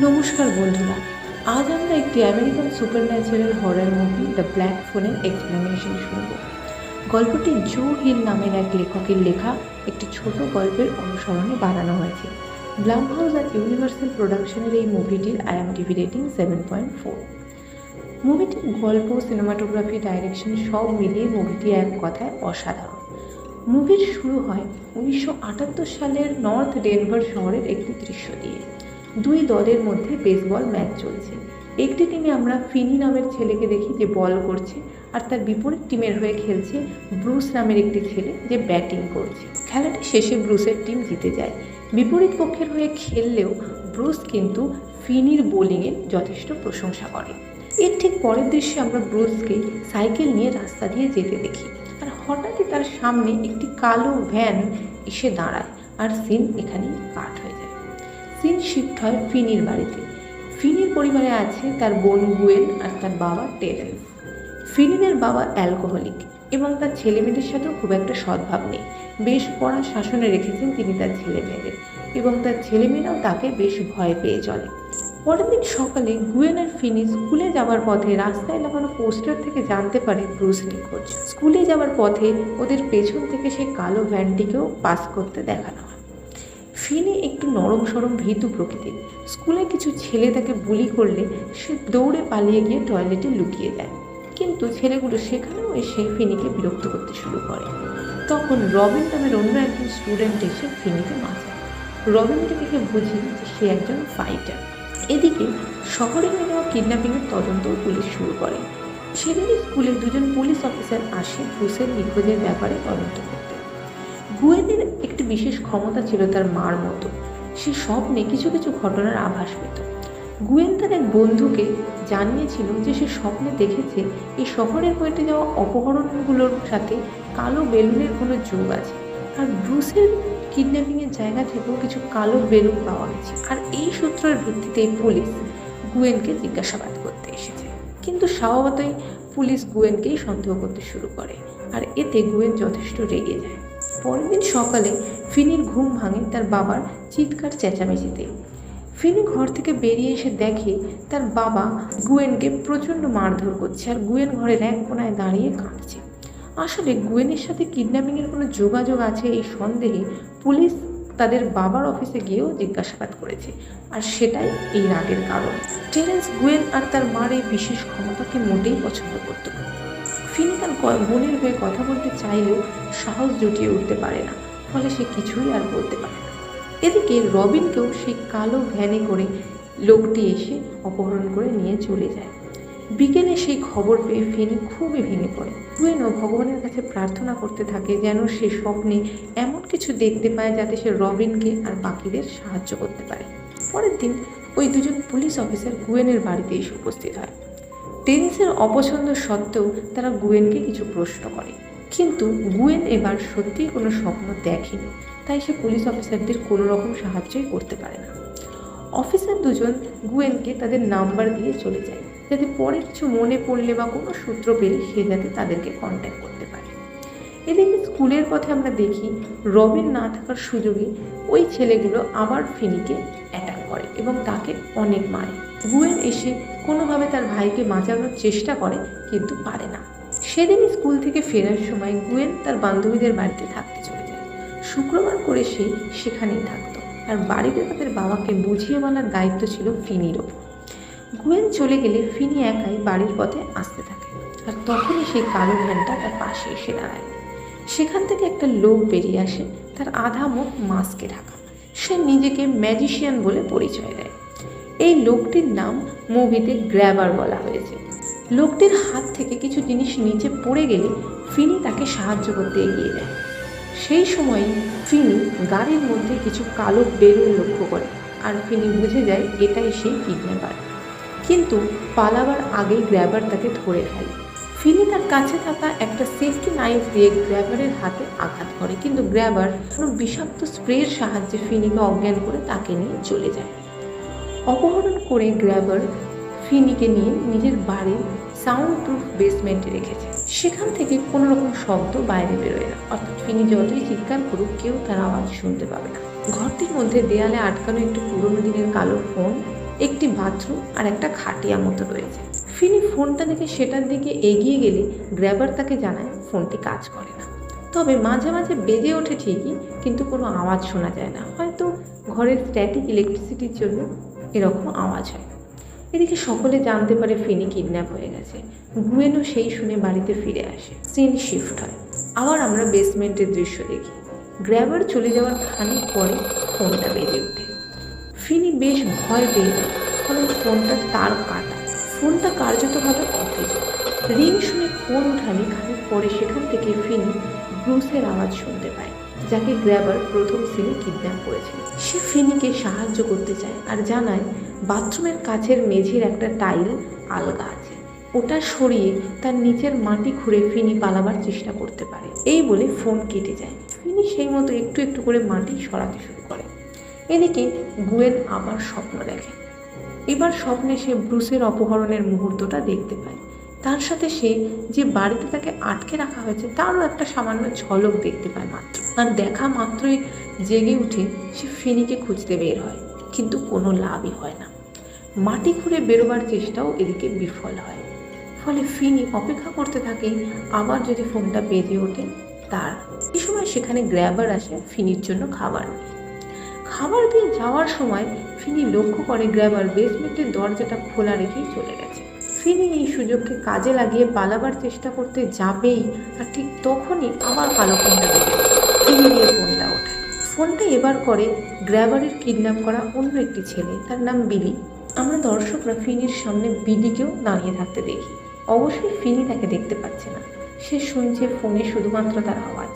নমস্কার বন্ধুরা, আজ আমরা একটি American supernatural horror movie the black ফোনের এক্সপ্লেনেশন শুনব। গল্পটি জো হিল নামের এক লেখকের লেখা, একটি ছোট গল্পের অনুসরণে বানানো হয়েছে। ব্লাম হাউস আর ইউনিভার্সাল প্রোডাকশনের এই মুভিটির IMDb rating seven point four মুভিটির গল্প সিনেমাটোগ্রাফি ডাইরেকশন সব মিলিয়ে মুভিটি এক কথায় অসাধারণ। মুভির শুরু হয় উনিশশো আটাত্তর সালের নর্থ ডেনভার শহরের একটি দৃশ্য দিয়ে। দুই দলের মধ্যে বেসবল ম্যাচ চলছে। একটি টিমে আমরা ফিনি নামের ছেলেকে দেখি যে বল করছে আর তার বিপরীত টিমের হয়ে খেলছে ব্রুস নামের একটি ছেলে যে ব্যাটিং করছে। খেলাটি শেষে ব্রুসের টিম জিতে যায়। বিপরীত পক্ষের হয়ে খেললেও ব্রুস কিন্তু ফিনির বোলিংয়ের যথেষ্ট প্রশংসা করে। এর ঠিক পরের দৃশ্যে আমরা ব্রুসকে সাইকেল নিয়ে রাস্তা দিয়ে যেতে দেখি আর হঠাৎই তার সামনে একটি কালো ভ্যান এসে দাঁড়ায় আর সিন এখানেই কাট সিন শিফট হয় ফিনির বাড়িতে। ফিনির পরিবারে আছে তার বোন গুয়েন আর তার বাবা টেরেন্স। ফিলিনের বাবা অ্যালকোহলিক এবং তার ছেলে মেয়েদের সাথেও খুব একটা সদ্ভাব নেই। বেশ পড়া শাসনে রেখেছেন তিনি তার ছেলে মেয়েদের এবং তার ছেলেমেয়েরাও তাকে বেশ ভয় পেয়ে চলে। পরের দিন সকালে গুয়েন আর ফিনি স্কুলে যাওয়ার পথে রাস্তায় লাগানো পোস্টার থেকে জানতে পারে ব্রুস নিখোঁজ। স্কুলে যাওয়ার পথে ওদের পেছন থেকে সেই কালো ভ্যানটিকেও পাস করতে দেখানো হয় একটু নরম সরম ভীতু প্রকৃতির স্কুলে কিছু ছেলে তাকে বুলি করলে সে দৌড়ে পালিয়ে গিয়ে টয়লেটে লুকিয়ে দেয়। কিন্তু ছেলেগুলো সেখানেও এসে ফিনিকে বিরক্ত করতে শুরু করে। তখন রবিন নামের অন্য একজন স্টুডেন্ট এসে ফিনিকে বাঁচায়। রবিনকে দেখে বুঝি যে সে একজন ফাইটার এদিকে শহরে হয়ে যাওয়া কিডন্যাপিংয়ের তদন্তও পুলিশ শুরু করে। সেদিনই স্কুলে দুজন পুলিশ অফিসার আসে ব্রুসের নিখোঁজের ব্যাপারে তদন্ত করতে। গুয়েনের একটি বিশেষ ক্ষমতা ছিল তার মার মতো। সে স্বপ্নে কিছু কিছু ঘটনার আভাস পেত। গুয়েন তার এক বন্ধুকে জানিয়েছিল যে সে স্বপ্নে দেখেছে এই শহরের হয়ে যাওয়া অপহরণগুলোর সাথে কালো বেলুনের কোনো যোগ আছে। আর ব্রুসের কিডন্যাপিংয়ের জায়গা থেকেও কিছু কালো বেলুন পাওয়া গেছে। আর এই সূত্রের ভিত্তিতেই পুলিশ গুয়েনকে জিজ্ঞাসাবাদ করতে এসেছে। কিন্তু স্বভাবতই পুলিশ গুয়েনকেই সন্দেহ করতে শুরু করে। আর এতে গুয়েন যথেষ্ট রেগে যায়। পরের দিন সকালে ফিনির ঘুম ভাঙে তার বাবার চিৎকার চেঁচামেচিতে। ফিনি ঘর থেকে বেরিয়ে এসে দেখে তার বাবা গুয়েনকে প্রচণ্ড মারধর করছে আর গুয়েন ঘরের এক কোনায় দাঁড়িয়ে কাঁদছে। আসলে গুয়েনের সাথে কিডন্যাপিংয়ের কোনো যোগাযোগ আছে এই সন্দেহে পুলিশ তাদের বাবার অফিসে গিয়েও জিজ্ঞাসাবাদ করেছে আর সেটাই এই রাগের কারণ। টেরেন্স গুয়েন আর তার মার এই বিশেষ ক্ষমতাকে মোটেই পছন্দ করত না। ফিনি তার বোনের হয়ে কথা বলতে চাইলেও সাহস জুটিয়ে উঠতে পারে না, ফলে সে কিছুই আর বলতে পারে না। এদিকে রবিনকেও সেই কালো ভ্যানে করে লোকটি এসে অপহরণ করে নিয়ে চলে যায়। বিকেলে সেই খবর পেয়ে ফেনি খুবই ভেঙে পড়ে। গুয়েনও ভগবানের কাছে প্রার্থনা করতে থাকে যেন সে স্বপ্নে এমন কিছু দেখতে পায় যাতে সে রবিনকে আর বাকিদের সাহায্য করতে পারে। পরের দিন ওই দুজন পুলিশ অফিসার গুয়েনের বাড়িতে এসে উপস্থিত হয়। টেনিসের অপছন্দ সত্ত্বেও তারা গুয়েনকে কিছু প্রশ্ন করে। কিন্তু গুয়েন এবার সত্যিই কোনো স্বপ্ন দেখেনি, তাই সে পুলিশ অফিসারদের কোনো রকম সাহায্যই করতে পারে না। অফিসার দুজন গুয়েনকে তাদের নাম্বার দিয়ে চলে যায়, যাতে পরে কিছু মনে পড়লে বা কোনো সূত্র পেলে সে যাতে তাদেরকে কন্ট্যাক্ট করতে পারে। এদিকে স্কুলের পথে আমরা দেখি, রবিন না থাকার সুযোগে ওই ছেলেগুলো আবার ফিনিকে অ্যাটাক করে এবং তাকে অনেক মারে। গুয়েন এসে কোনোভাবে তার ভাইকে বাঁচানোর চেষ্টা করে, কিন্তু পারে না। সেদিন স্কুল থেকে ফেরার সময় গুয়েন তার বান্ধবীদের বাড়িতে থাকতে চলে যায়। শুক্রবার করে সে সেখানেই থাকতো আর বাড়িতে তাদের বাবাকে বুঝিয়ে বলার দায়িত্ব ছিল ফিনির ওপর। গুয়েন চলে গেলে ফিনি একাই বাড়ির পথে আসতে থাকে আর তখনই সেই কালো ভ্যানটা তার পাশে এসে দাঁড়ায়। সেখান থেকে একটা লোক বেরিয়ে আসে, তার আধা মুখ মাস্কে ঢাকা। সে নিজেকে ম্যাজিশিয়ান বলে পরিচয় দেয়। এই লোকটির নাম মুভিতে গ্র্যাবার বলা হয়েছে। লোকটির হাত থেকে কিছু জিনিস নিচে পড়ে গেলে ফিনি তাকে সাহায্য করতে এগিয়ে যায়। সেই সময় ফিনি গাড়ির মধ্যে কিছু কালো বেলুন লক্ষ্য করে আর ফিনি বুঝে যায় এটাই সেই কিডন্যাপার। কিন্তু পালাবার আগেই গ্র্যাবার তাকে ধরে ফেলে। ফিনি তার কাছে থাকা একটা সেফটি নাইফ দিয়ে গ্র্যাবারের হাতে আঘাত করে, কিন্তু গ্র্যাবার কোনো বিষাক্ত স্প্রের সাহায্যে ফিনিকে অজ্ঞান করে তাকে নিয়ে চলে যায়। অপহরণ করে গ্র্যাবার ফিনিকে নিয়ে নিজের বাড়ির সাউন্ড প্রুফ বেসমেন্টে রেখেছে। সেখান থেকে কোনো রকম শব্দ বাইরে বেরোয় না। অর্থাৎ ফিনি যতই চিৎকার করুক, কেউ তার আওয়াজ শুনতে পাবে না। ঘরটির মধ্যে দেয়ালে আটকানো একটি পুরনো দিনের কালো ফোন, একটি বাথরুম আর একটা খাটিয়া মতো রয়েছে। ফিনি ফোনটা দেখে সেটার দিকে এগিয়ে গেলে গ্র্যাবার তাকে জানায় ফোনটি কাজ করে না। তবে মাঝে মাঝে বেজে ওঠে ঠিকই, কিন্তু কোনো আওয়াজ শোনা যায় না। হয়তো ঘরের স্ট্যাটিক ইলেকট্রিসিটির জন্য এরকম আওয়াজ হয়। এদিকে সকলে জানতে পারে ফিনি কিডন্যাপ হয়ে গেছে। গুয়েনও সেই শুনে বাড়িতে ফিরে আসে। সিন শিফট হয়। আবার আমরা বেসমেন্টের দৃশ্য দেখি। গ্র্যাবার চলে যাওয়ার খানিক পরে ফোনটা বেজে ওঠে। ফিনি বেশ ভয় পেয়ে কারণ ফোনটা তার কাটা। ফোনটা কার্যতভাবে অকেজ রিং শুনে ফোন উঠালে খানিক পরে সেখান থেকে ফিনি ব্রুসের আওয়াজ শুনতে পায়। যাকে গ্র্যাবার প্রথম সিনে কিডন্যাপ করেছিল। সে ফিনিকে সাহায্য করতে চায় আর জানায়, বাথরুমের কাছের মেঝের একটা টাইল আলগা আছে। ওটা সরিয়ে তার নিচের মাটি খুঁড়ে ফিনি পালাবার চেষ্টা করতে পারে। এই বলে ফোন কেটে যায়। ফিনি সেই মতো একটু একটু করে মাটি সরাতে শুরু করে। এদিকে গুয়েন আবার স্বপ্ন দেখে। এবার স্বপ্নে সে ব্রুসের অপহরণের মুহূর্তটা দেখতে পায়। তার সাথে সে যে বাড়িতে তাকে আটকে রাখা হয়েছে, তারও একটা সামান্য ঝলক দেখতে পায় মাত্র। আর দেখা মাত্রই জেগে উঠে সে ফিনিকে খুঁজতে বের হয়, কিন্তু কোনো লাভই হয় না। মাটি খুঁড়ে বেরোবার চেষ্টাও এদিকে বিফল হয়। ফলে ফিনি অপেক্ষা করতে থাকে, আবার যদি ফোনটা বেজে ওঠে, তার। এই সময় সেখানে গ্র্যাবার আসে ফিনির জন্য খাবার খাবার দিয়ে যাওয়ার সময় ফিনি লক্ষ্য করে গ্র্যাবার বেসমেন্টের দরজাটা খোলা রেখেই চলে গেছে। ফিনি এই সুযোগকে কাজে লাগিয়ে পালাবার চেষ্টা করতে যাবেই, আর ঠিক তখনই আবার কালো ফোনটা। ফিনি দিয়ে ফোনটা ওঠে ফোনটা এবার করে গ্র্যাবারের কিডন্যাপ করা অন্য একটি ছেলে, তার নাম বিলি আমরা দর্শকরা ফিনির সামনে বিলিকেও দাঁড়িয়ে থাকতে দেখি। অবশ্যই ফিনি তাকে দেখতে পাচ্ছে না। সে শুনছে ফোনে শুধুমাত্র তার আওয়াজ।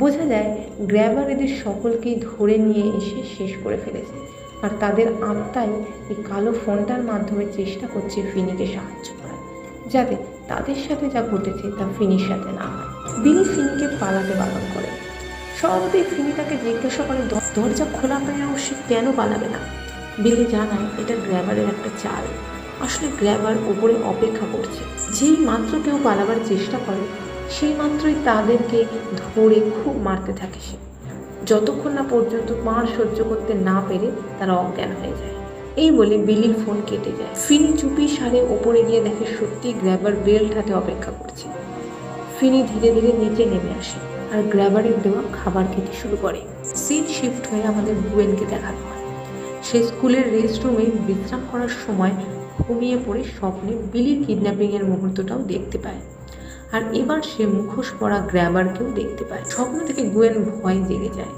বোঝা যায় গ্র্যাবার এদের সকলকেই ধরে নিয়ে এসে শেষ করে ফেলেছে। আর তাদের আত্মাই এই কালো ফোনটার মাধ্যমে চেষ্টা করছে ফিনিকে সাহায্য করার। যাতে তাদের সাথে যা ঘটেছে তা ফিনির সাথে না হয়। ফিনিকে পালাতে বারণ করে। স্বভাবতই ফিনি তাকে জিজ্ঞাসা করে দরজা খোলা পেলেও সে কেন পালাবে না? বিলি জানায়, এটা গ্র্যাবারের একটা চাল। আসলে গ্র্যাবার ওপরে অপেক্ষা করছে। যেই মাত্র কেউ পালাবার চেষ্টা করে, সেই মাত্রই তাদেরকে ধরে খুব মারতে থাকে সে। যতক্ষণ না পর্যন্ত মার সহ্য করতে না পেরে তারা অজ্ঞান হয়ে যায়। এই বলে বিলির ফোন কেটে যায়। ফিনি চুপি সারে ওপরে গিয়ে দেখে সত্যি গ্র্যাবার বেল্ট হাতে অপেক্ষা করছে। ফিনি ধীরে ধীরে নিচে নেমে আসে আর গ্র্যাবারের দেওয়া খাবার খেতে শুরু করে। সিট শিফট হয়ে আমাদের বুয়েনকে দেখানো হয়। সে স্কুলের রেস্ট রুমে বিশ্রাম করার সময় ঘুমিয়ে পড়ে স্বপ্নে বিলির কিডন্যাপিংয়ের মুহূর্তটাও দেখতে পায়। আর এবার সে মুখোশ পরা গ্র্যাবারকেও দেখতে পায়। স্বপ্ন থেকে গুয়েন ভয় জেগে যায়।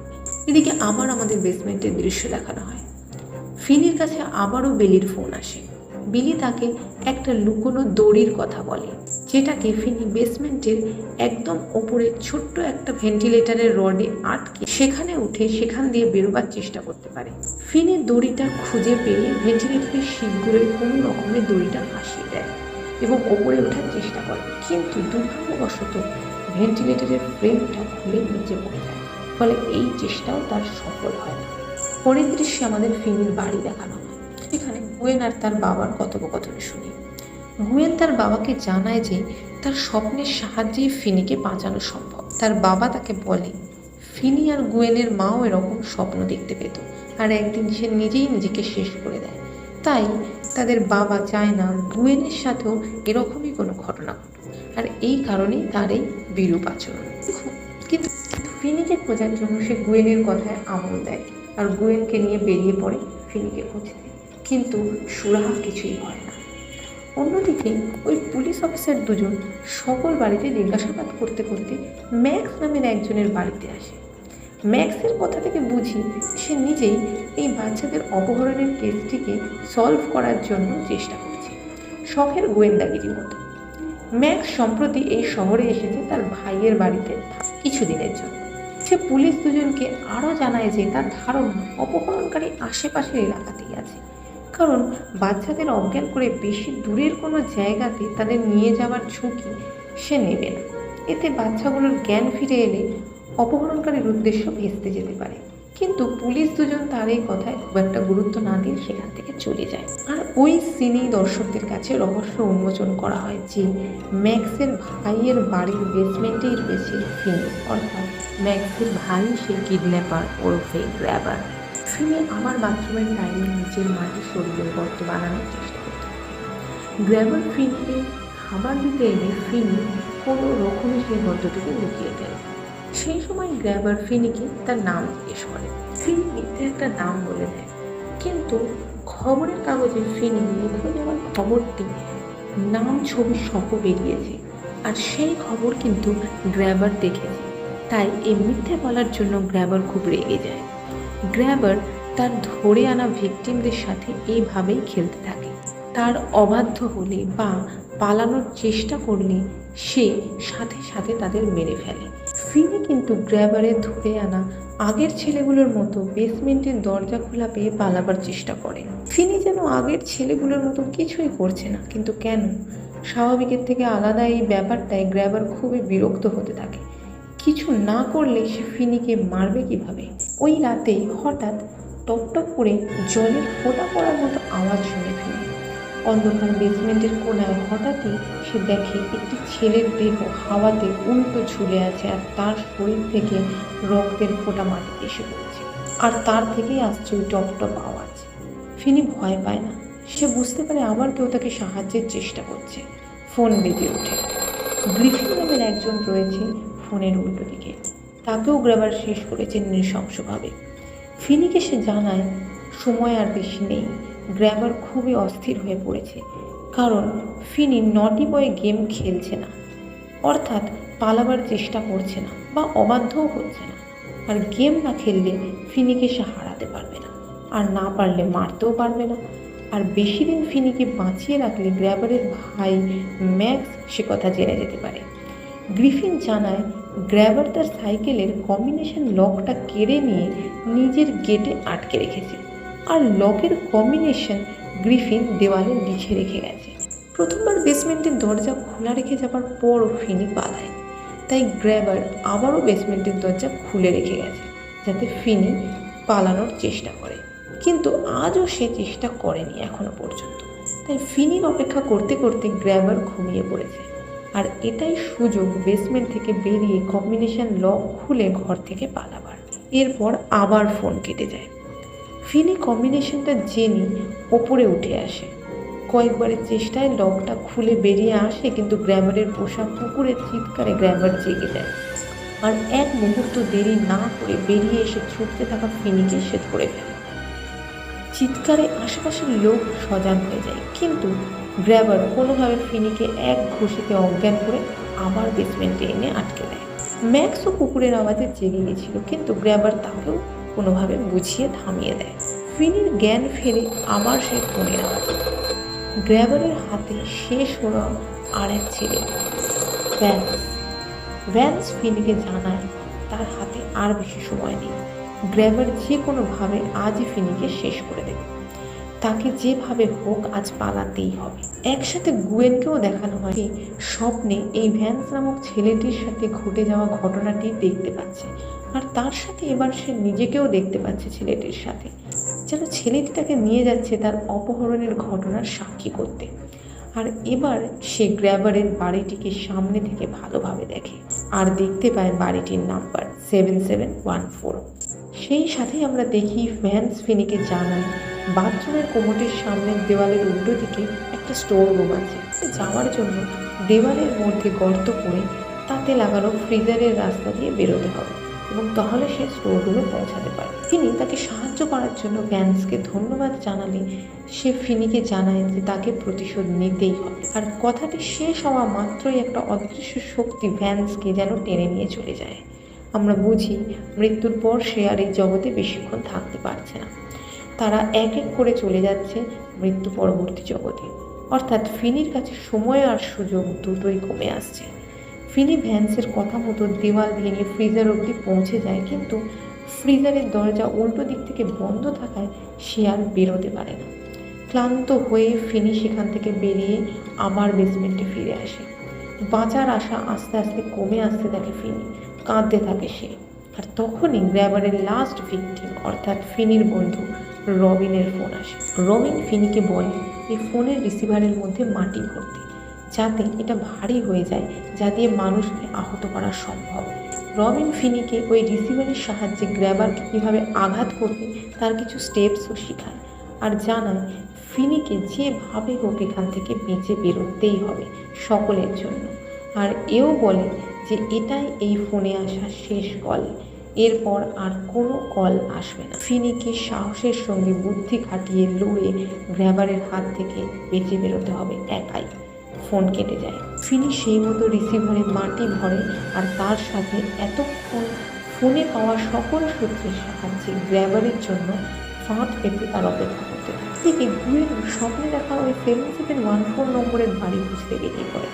এদিকে আবার আমাদের বেসমেন্টের দৃশ্য দেখানো হয়। ফিনির কাছে আবারও বেলির ফোন আসে। বিলি তাকে একটা লুকোনো দড়ির কথা বলে, যেটাকে ফিনি বেসমেন্টের একদম ওপরে ছোট্ট একটা ভেন্টিলেটরের রডে আটকে সেখানে উঠে সেখান দিয়ে বেরোবার চেষ্টা করতে পারে। ফিনি দড়িটা খুঁজে পেয়ে ভেন্টিলেটরের শিখগুলোয় কোনো রকমের দড়িটা ফাঁসিয়ে দেয় এবং ওপরে ওঠার চেষ্টা করে। কিন্তু দুর্ভাগ্যবশত ভেন্টিলেটরের ফ্রেমটা খুলে নিচে পড়ে যায়, ফলে এই চেষ্টাও তার সফল হয় না। পরের দৃশ্যে আমাদের ফিনির বাড়ি দেখানো। হয় এখানে গুয়েন আর তার বাবার কথোপকথন শুনি। গুয়েন তার বাবাকে জানায় যে তার স্বপ্নের সাহায্যেই ফিনিকে বাঁচানো সম্ভব। তার বাবা তাকে বলে, ফিনি আর গুয়েনের মাও এরকম স্বপ্ন দেখতে পেত, আর একদিন সে নিজেই নিজেকে শেষ করে দেয়। তাই তাদের বাবা চায় না গুয়েনের সাথেও এরকমই কোনো ঘটনা ঘটুক। আর এই কারণেই তার এই বিরূপ আচরণ। কিন্তু ফিনিকে খোঁজার জন্য সে গুয়েনের কথায় আমল দেয় আর গুয়েনকে নিয়ে বেরিয়ে পড়ে ফিনিকে খুঁজতে। কিন্তু সুরাহা কিছুই হয় না। অন্যদিকে ওই পুলিশ অফিসার দুজন সকল বাড়িতে জিজ্ঞাসাবাদ করতে করতে ম্যাক্স নামের একজনের বাড়িতে আসে। ম্যাক্সের কথা থেকে বুঝি সে নিজেই এই বাচ্চাদের অপহরণের কেসটিকে সলভ করার জন্য চেষ্টা করছে। শখের গোয়েন্দাগিরি মতো। ম্যাক্স সম্প্রতি এই শহরে এসেছে তার ভাইয়ের বাড়িতে কিছুদিনের জন্য। সে পুলিশ দুজনকে আরও জানায় যে তার ধারণা অপহরণকারী আশেপাশের এলাকাতেই আছে। কারণ বাচ্চাদের অজ্ঞান করে বেশি দূরের কোনো জায়গাতে তাদের নিয়ে যাওয়ার ঝুঁকি সে নেবে না। এতে বাচ্চাগুলোর জ্ঞান ফিরে এলে অপহরণকারীর উদ্দেশ্য ভেস্তে যেতে পারে। কিন্তু পুলিশ দুজন তার এই কথায় খুব একটা গুরুত্ব না দিয়ে সেখান থেকে চলে যায়। আর ওই সিনেই দর্শকদের কাছে রহস্য উন্মোচন করা হয় যে ম্যাক্সের ভাইয়ের বাড়ির বেসমেন্টেই রয়েছে ফিনি অর্থাৎ ম্যাক্সের ভাই সে কিডন্যাপার ওরফে গ্র্যাবার ফিনি আবার বাথরুমের টাইমে নিচের মাটি সরিয়ে গর্ত বানানোর চেষ্টা করতে। গ্র্যাবার ফিনকে খাবার দিতে এলে ফিনি কোনো রকমে সেই গর্তটিকে লুকিয়ে দেয়। সেই সময় গ্র্যাবার ফিনিকে তার নাম জিজ্ঞেস করে। ফিনি মিথ্যে একটা নাম বলে দেয়, কিন্তু খবরের কাগজে ফিনি নিখোঁজ যাওয়ার খবরটি নাম ছবি সহ বেরিয়েছে, আর সেই খবর কিন্তু গ্র্যাবার দেখেছে। তাই এই মিথ্যে বলার জন্য গ্র্যাবার খুব রেগে যায়। গ্র্যাবার তার ধরে আনা ভিকটিমদের সাথে এইভাবেই খেলতে থাকে। তার অবাধ্য হলে বা পালানোর চেষ্টা করলে সে সাথে সাথে তাদের মেরে ফেলে। ফিনি কিন্তু গ্র্যাবারে ধরে আনা আগের ছেলেগুলোর মতো বেসমেন্টের দরজা খোলা পেয়ে পালাবার চেষ্টা করে। ফিনি যেন আগের ছেলেগুলোর মতো কিছুই করছে না, কিন্তু কেন? স্বাভাবিকের থেকে আলাদা এই ব্যাপারটায় গ্র্যাবার খুবই বিরক্ত হতে থাকে। কিছু না করলে সে ফিনিকে মারবে কীভাবে? ওই রাতে হঠাৎ টপটপ করে জলের ফোঁটা পড়ার মতো আওয়াজ শুনে ফিনি অন্ধকার বেসমেন্টের কোনায় হঠাৎই সে দেখে একটি ছেলের দেহ হাওয়াতে উল্টো ঝুলে আছে আর তার শরীর থেকে রক্তের ফোঁটা মাটিতে এসে পড়ছে। আর তার থেকেই আসছে ওই টপ টপ আওয়াজ। ফিনি ভয় পায় না। সে বুঝতে পারে আবার কেউ তাকে সাহায্যের চেষ্টা করছে। ফোন বেঁধে ওঠে। গ্রিফিন নামের একজন রয়েছে ফোনের উল্টো দিকে। তাকেও গ্রাবার শেষ করেছে নৃশংসভাবে। ফিনিকে সে জানায়, সময় আর বেশি নেই। গ্র্যাবার খুবই অস্থির হয়ে পড়েছে। কারণ ফিনি নটি বয়ে গেম খেলছে না। অর্থাৎ পালাবার চেষ্টা করছে না বা অবাধ্যও হচ্ছে না। আর গেম না খেললে ফিনিকে সে হারাতে পারবে না। আর না পারলে মারতেও পারবে না। আর বেশি দিন ফিনিকে বাঁচিয়ে রাখলে গ্র্যাবারের ভাই ম্যাক্স সে কথা জেনে যেতে পারে। গ্রিফিন জানায় গ্র্যাবার তার সাইকেলের কম্বিনেশন লকটা কেড়ে নিয়ে নিজের গেটে আটকে রেখেছে। আর লকের কম্বিনেশন গ্রিফিন দেওয়ালে লিখে রেখে গেছে। প্রথমবার বেসমেন্টের দরজা খোলা রেখে যাবার পরও ফিনি পালায় তাই গ্র্যাবার আবারও বেসমেন্টের দরজা খুলে রেখে গেছে, যাতে ফিনি পালানোর চেষ্টা করে। কিন্তু আজও সে চেষ্টা করেনি এখনও পর্যন্ত। তাই ফিনির অপেক্ষা করতে করতে গ্র্যাবার ঘুমিয়ে পড়েছে। আর এটাই সুযোগ বেসমেন্ট থেকে বেরিয়ে কম্বিনেশন লক খুলে ঘর থেকে পালাবার। এরপর আবার ফোন কেটে যায়। ফিনি কম্বিনেশনটা জেনে ওপরে উঠে আসে। কয়েকবারের চেষ্টায় লকটা খুলে বেরিয়ে আসে, কিন্তু গ্র্যামারের পোশাক কুকুরের চিৎকারে গ্র্যামার জেগে যায়। আর এক মুহূর্ত দেরি না করে বেরিয়ে এসে ছুটতে থাকা ফিনিকে সে করে ফেলে। চিৎকারে আশেপাশের লোক সজাগ হয়ে যায়, কিন্তু গ্র্যাবার কোনোভাবে ফিনিকে এক ঘুষিতে অজ্ঞান করে আবার বেসমেন্টে এনে আটকে দেয়। ম্যাক্সও কুকুরের আওয়াজে জেগে গেছিল, কিন্তু গ্র্যাবার তাকেও কোনোভাবে বুঝিয়ে থামিয়ে দেয়। ফিনির জ্ঞান ফেরে আবার সে ফোনের আওয়াজ গ্র্যাবারের হাতে শেষ হলো আর এক ছেলে। ভ্যান্স। ভ্যান্স ফিনিকে জানায়, তার হাতে আর বেশি সময় নেই। গ্র্যাবার যে কোনোভাবে আজই ফিনিকে শেষ করে দেবে। তাকে যেভাবে হোক আজ পালাতেই হবে। একসাথে গুয়েনকেও দেখানো হয় স্বপ্নে এই ভ্যান্স নামক ছেলেটির সাথে ঘটে যাওয়া ঘটনাটি দেখতে পাচ্ছে। আর তার সাথে এবার সে নিজেকেও দেখতে পাচ্ছে ছেলেটির সাথে। যেন ছেলেটি তাকে নিয়ে যাচ্ছে তার অপহরণের ঘটনার সাক্ষী করতে। আর এবার সে গ্র্যাবারের বাড়িটিকে সামনে থেকে ভালোভাবে দেখে। আর দেখতে পায় বাড়িটির number seven seven one four. সেই সাথেই আমরা দেখি ভ্যান্স ফিনিকে জানায় বাথরুমের কোমোটের সামনের দেওয়ালের উল্টো দিকে একটা স্টোর রুম আছে। যাওয়ার জন্য দেওয়ালের মধ্যে গর্ত করে তাতে লাগানো ফ্রিজারের রাস্তা দিয়ে বেরোতে হবে। এবং তাহলে সে স্টোর রুমে পৌঁছাতে পারে। ফিনি তাকে সাহায্য করার জন্য ভ্যান্সকে ধন্যবাদ জানালে, সে ফিনিকে জানায় যে তাকে প্রতিশোধ নিতেই হবে। আর কথাটি শেষ হওয়া মাত্রই একটা অদৃশ্য শক্তি ভ্যান্সকে যেন টেনে নিয়ে চলে যায়। আমরা বুঝি, মৃত্যুর পর সে আর এই জগতে বেশিক্ষণ থাকতে পারছে না। তারা এক এক করে চলে যাচ্ছে মৃত্যু পরবর্তী জগতে। অর্থাৎ ফিনির কাছে সময় আর সুযোগ দুটোই কমে আসছে। ফিনি ভ্যান্সের কথা মতো দেওয়াল ভেঙে ফ্রিজার অবধি পৌঁছে যায়, কিন্তু ফ্রিজারের দরজা উল্টো দিক থেকে বন্ধ থাকায় সে আর বেরোতে পারে না। ক্লান্ত হয়ে ফিনি সেখান থেকে বেরিয়ে আবার বেসমেন্টে ফিরে আসে। বাঁচার আশা আস্তে আস্তে কমে আসতে থাকে ফিনি। কাঁদতে থাকে সে। আর তখনই গ্র্যাবারের লাস্ট ভিকটিম, অর্থাৎ ফিনির বন্ধু রবিনের ফোন আসে। রবিন ফিনিকে বলে, এই ফোনের রিসিভারের মধ্যে মাটি ভর্তি যাতে এটা ভারী হয়ে যায় যা দিয়ে মানুষকে আহত করা সম্ভব। রবিন ফিনিকে ওই রিসিভারের সাহায্যে গ্র্যাবারকে কীভাবে আঘাত করবে, তার কিছু স্টেপসও শেখায়। আর জানায়, ফিনিকে যেভাবে হোক এখান থেকে বেঁচে বেরোতেই হবে সকলের জন্য। আর এও বলে যে, এটাই এই ফোনে আসা শেষ কল। এরপর আর কোনো কল আসবে না। ফিনিকে সাহসের সঙ্গে বুদ্ধি খাটিয়ে লড়ে গ্র্যাবারের হাত থেকে বেঁচে বেরোতে হবে একাই। ফোন কেটে যায়। ফিনি সেই মতো রিসিভারে মাটি ভরে আর তার সাথে এতক্ষণ ফোনে পাওয়া সকল সূত্রের সাহায্যে গ্র্যাবারের জন্য ফাঁদ পেতে তার অপেক্ষা করতে থাকে। গুয়ের স্বপ্নে দেখা ওই সেভেন ওয়ান ফোর নম্বরের বাড়ি বুঝতে বেরিয়ে পড়ে।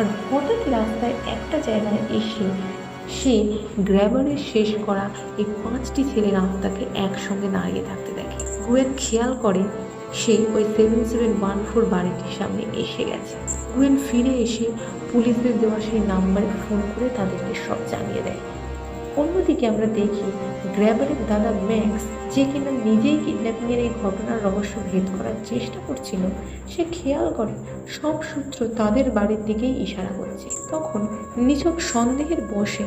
আর হঠাৎ রাস্তায় একটা জায়গায় এসে সে গ্র্যাবারের শেষ করা এই পাঁচটি ছেলের আত্মাকে একসঙ্গে দাঁড়িয়ে থাকতে দেখে। গুয়েন খেয়াল করে সে ওই সেভেন সেভেন ওয়ান ফোর বাড়িটির সামনে এসে গেছে। গুয়েন ফিরে এসে পুলিশদের দেওয়া সেই নাম্বারে ফোন করে তাদেরকে সব জানিয়ে দেয়। অন্যদিকে আমরা দেখি গ্র্যাবারের দাদা ম্যাক্স যে কিনা নিজেই কিডন্যাপিংয়ের এই ঘটনার রহস্য ভেদ করার চেষ্টা করছিল, সে খেয়াল করে সব সূত্র তাদের বাড়ির দিকেই ইশারা করছে। তখন নিছক সন্দেহের বসে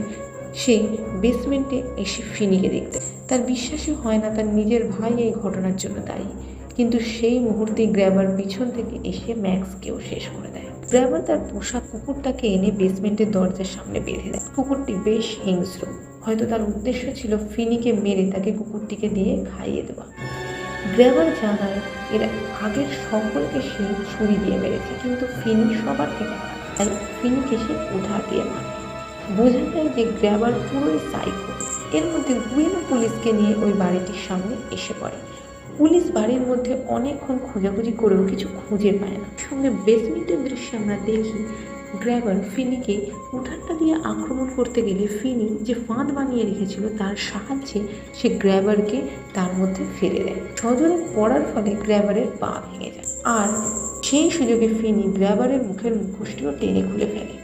সে বেসমেন্টে এসে ফিনিকে দেখতে তার বিশ্বাসই হয় না তার নিজের ভাই এই ঘটনার জন্য দায়ী। কিন্তু সেই মুহূর্তে গ্র্যাবার পিছন থেকে এসে ম্যাক্সকেও শেষ করে দেয়। গ্র্যাবার তার পোষা কুকুরটাকে এনে বেসমেন্টের দরজার সামনে বেঁধে দেয়। কুকুরটি বেশ হিংস্র। হয়তো তার উদ্দেশ্য ছিল ফিনিকে মেরে তাকে কুকুরটিকে দিয়ে খাইয়ে দেওয়া। গ্র্যাবার জানায়, এর আগের সকলকে সে ছুরি দিয়ে মেরেছে, কিন্তু ফিনি সবার থেকে। তাই ফিনিকে সে উধার দিয়ে মারে। বোঝা যায় যে গ্র্যাবার পুরোই সাইকো এর মধ্যে গুয়েনো পুলিশকে নিয়ে ওই বাড়িটির সামনে এসে পড়ে। পুলিশ বাড়ির মধ্যে অনেকক্ষণ খোঁজাখুঁজি করেও কিছু খুঁজে পায় না। সঙ্গে বেসমেন্টের দৃশ্যে আমরা দেখি গ্র্যাবার ফিনিকে উঠানটা দিয়ে আক্রমণ করতে গেলে ফিনি যে ফাঁদ বানিয়ে রেখেছিল তার সাহায্যে সে গ্র্যাবারকে তার মধ্যে ফেলে দেয়। সজোরে পড়ার ফলে গ্র্যাবারের পা ভেঙে যায়। আর সেই সুযোগে ফিনি গ্র্যাবারের মুখের মুখোশটিও টেনে খুলে ফেলে।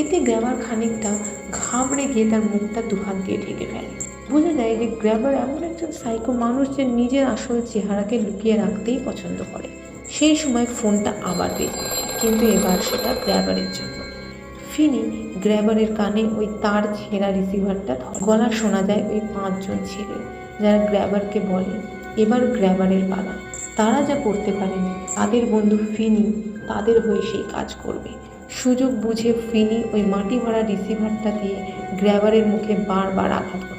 এতে গ্র্যাবার খানিকটা ঘাবড়ে গিয়ে তার মুখটা দুহাত দিয়ে ঢেকে ফেলে। বোঝা যায় যে গ্র্যাবার এমন একজন সাইকো মানুষ যে নিজের আসল চেহারাকে লুকিয়ে রাখতেই পছন্দ করে। সেই সময় ফোনটা আবার বেজে কিন্তু এবার সেটা গ্র্যাবারের জন্য। ফিনি গ্র্যাবারের কানে ওই তার ছেঁড়া রিসিভারটা গলা শোনা যায় ওই পাঁচজন ছেলে, যারা গ্র্যাবারকে বলে, এবার গ্র্যাবারের পালা। তারা যা করতে পারেনি তাদের বন্ধু ফিনি তাদের হয়ে সেই কাজ করবে। সুযোগ বুঝে ফিনি ওই মাটি ভরা রিসিভারটা দিয়ে গ্র্যাবারের মুখে বারবার আঘাত থাকে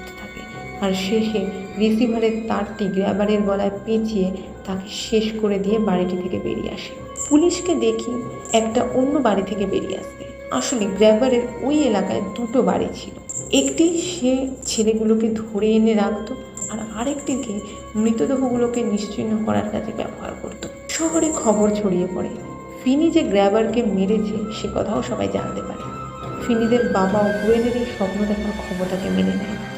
আর শেষে রিসিভারের তারটি গ্র্যাবারের গলায় পেঁচিয়ে তাকে শেষ করে দিয়ে বাড়িটি থেকে বেরিয়ে আসে। পুলিশকে দেখি একটা অন্য বাড়ি থেকে বেরিয়ে আসতে আসলে গ্র্যাবারের ওই এলাকায় দুটো বাড়ি ছিল। একটি সে ছেলেগুলোকে ধরে এনে রাখতো আর আরেকটিকে মৃতদেহগুলোকে নিশ্চিহ্ন করার কাজে ব্যবহার করত। শহরে খবর ছড়িয়ে পড়ে, ফিনি যে গ্র্যাবারকে মেরেছে সে কথাও সবাই জানতে পারে। ফিনিদের বাবা ও গুয়েনের এই স্বপ্ন দেখার ক্ষমতাকে মেনে নেয়।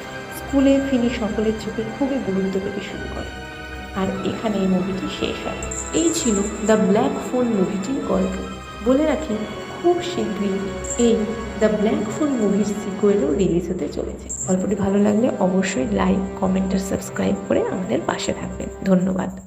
স্কুলে ফিনি সকলের চোখে খুবই গুরুত্ব পেতে শুরু করে। আর এখানে এই মুভিটি শেষ হয়। এই ছিল দ্য ব্ল্যাক ফোন মুভিটির গল্প। বলে রাখি, খুব শীঘ্রই এই দ্য ব্ল্যাক ফোন মুভির সিকুয়েলও রিলিজ হতে চলেছে। গল্পটি ভালো লাগলে অবশ্যই লাইক কমেন্ট আর সাবস্ক্রাইব করে আমাদের পাশে থাকবেন। ধন্যবাদ।